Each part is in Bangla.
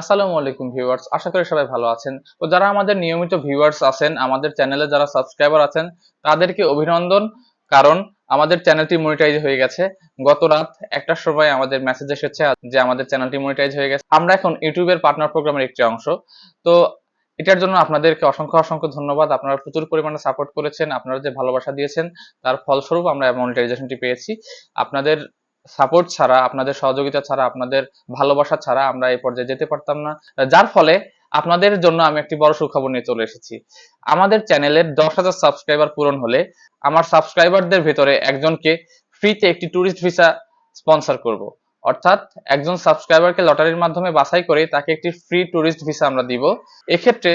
আসসালামু আলাইকুম ভিউয়ার্স, আশা করি সবাই ভালো আছেন। তো যারা আমাদের নিয়মিত ভিউয়ার্স আছেন, আমাদের চ্যানেলে যারা সাবস্ক্রাইবার আছেন, তাদেরকে অভিনন্দন, কারণ আমাদের চ্যানেলটি মনিটাইজ হয়ে গেছে। গত রাত একটার সময় আমাদের মেসেজ এসেছে যে আমাদের চ্যানেলটি মনিটাইজ হয়ে গেছে। আমরা এখন ইউটিউবের পার্টনার প্রোগ্রামের একটি অংশ। তো এটার জন্য আপনাদেরকে অসংখ্য অসংখ্য ধন্যবাদ। আপনারা প্রচুর পরিমাণে সাপোর্ট করেছেন, আপনারা যে ভালোবাসা দিয়েছেন, তার ফলস্বরূপ আমরা মনিটাইজেশনটি পেয়েছি। আপনাদের সাপোর্ট ছাড়া, আপনাদের সহযোগিতা ছাড়া, আপনাদের ভালোবাসা ছাড়া আমরা এই পর্যায়ে যেতে পারতাম না। যার ফলে আপনাদের জন্য আমি একটি বড় সুখবর নিয়ে চলে এসেছি। আমাদের চ্যানেলের দশ হাজার সাবস্ক্রাইবার পূরণ হলে আমার সাবস্ক্রাইবারদের ভেতরে একজনকে ফ্রিতে একটি ট্যুরিস্ট ভিসা স্পন্সর করব। অর্থাৎ একজন সাবস্ক্রাইবারকে লটারির মাধ্যমে বাছাই করে তাকে একটি ফ্রি ট্যুরিস্ট ভিসা আমরা দিব। এক্ষেত্রে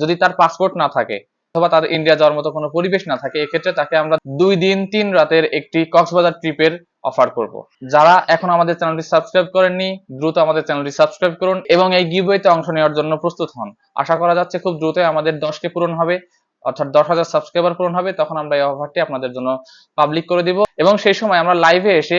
যদি তার পাসপোর্ট না থাকে অথবা তার ইন্ডিয়া যাওয়ার মতো কোনো পরিবেশ না থাকে, এক্ষেত্রে তাকে আমরা দুই দিন, তিন রাতের একটি কক্সবাজার ট্রিপের অফার করব। যারা এখন আমাদের চ্যানেলটি সাবস্ক্রাইব করেননি, দ্রুত আমাদের চ্যানেলটি সাবস্ক্রাইব করুন এবং এই গিভওয়েতে অংশ নেওয়ার জন্য প্রস্তুত হন। আশা করা যাচ্ছে খুব দ্রুতই আমাদের দশটি পূরণ হবে, অর্থাৎ দশ হাজার সাবস্ক্রাইবার পূরণ হবে, তখন আমরা এই অফারটি আপনাদের জন্য পাবলিক করে দিব এবং সেই সময় আমরা লাইভে এসে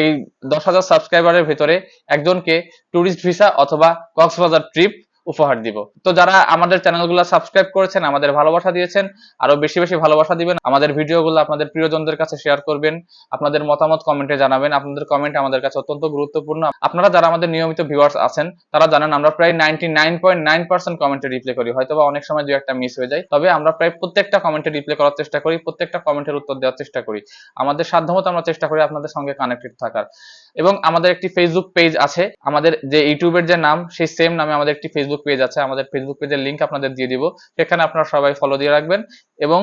এই দশ হাজার সাবস্ক্রাইবারের ভেতরে একজনকে ট্যুরিস্ট ভিসা অথবা কক্সবাজার ট্রিপ উপহার দিব। তো যারা আমাদের চ্যানেলগুলো সাবস্ক্রাইব করেছেন, আমাদের ভালোবাসা দিয়েছেন, আরও বেশি বেশি ভালোবাসা দিবেন, আমাদের ভিডিওগুলো আপনাদের প্রিয়জনদের কাছে শেয়ার করবেন, আপনাদের মতামত কমেন্টে জানাবেন, আপনাদের কমেন্ট আমাদের কাছে অত্যন্ত গুরুত্বপূর্ণ। আপনারা যারা আমাদের নিয়মিত ভিউয়ার্স আছেন, তারা জানেন আমরা প্রায় ninety nine point nine percent কমেন্টে রিপ্লাই করি। হয়তো বা অনেক সময় দু একটা মিস হয়ে যায়, তবে আমরা প্রায় প্রত্যেকটা কমেন্টে রিপ্লাই করার চেষ্টা করি, প্রত্যেকটা কমেন্টের উত্তর দেওয়ার চেষ্টা করি। আমাদের সাধ্যমতো আমরা চেষ্টা করি আপনাদের সঙ্গে কানেক্টেড থাকার। এবং আমাদের একটি ফেসবুক পেজ আছে, আমাদের যে ইউটিউবের যে নাম, সেই সেম নামে আমাদের একটি ফেসবুক পেজ আছে, আমাদের ফেসবুক পেজের লিংক আপনাদের দিয়ে দিব। সেখানে আপনারা সবাই ফলো দিয়ে রাখবেন এবং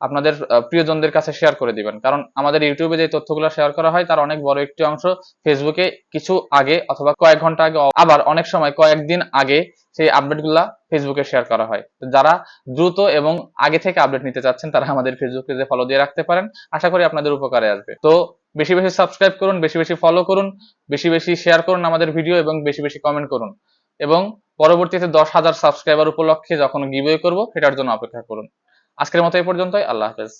আপনাদের প্রিয়জনদের কাছে শেয়ার করে দিবেন। কারণ আমাদের ইউটিউবে যে তথ্যগুলো শেয়ার করা হয়, তার অনেক বড় একটি অংশ ফেসবুকে কিছু আগে অথবা কয়েক ঘণ্টা আগে, আবার অনেক সময় কয়েকদিন আগে সেই আপডেটগুলা ফেসবুকে শেয়ার করা হয়। যারা দ্রুত এবং আগে থেকে আপডেট নিতে চাচ্ছেন, তারা আমাদের ফেসবুক পেজে ফলো দিয়ে রাখতে পারেন। আশা করি আপনাদের উপকারে আসবে। তো বেশি বেশি সাবস্ক্রাইব করুন, বেশি বেশি ফলো করুন, বেশি বেশি শেয়ার করুন আমাদের ভিডিও এবং বেশি বেশি কমেন্ট করুন। এবং পরবর্তীতে দশ হাজার সাবস্ক্রাইবার উপলক্ষে যখন গিভওয়ে করব, সেটার জন্য অপেক্ষা করুন। আজকের মতো এই পর্যন্তই, আল্লাহ হাফেজ।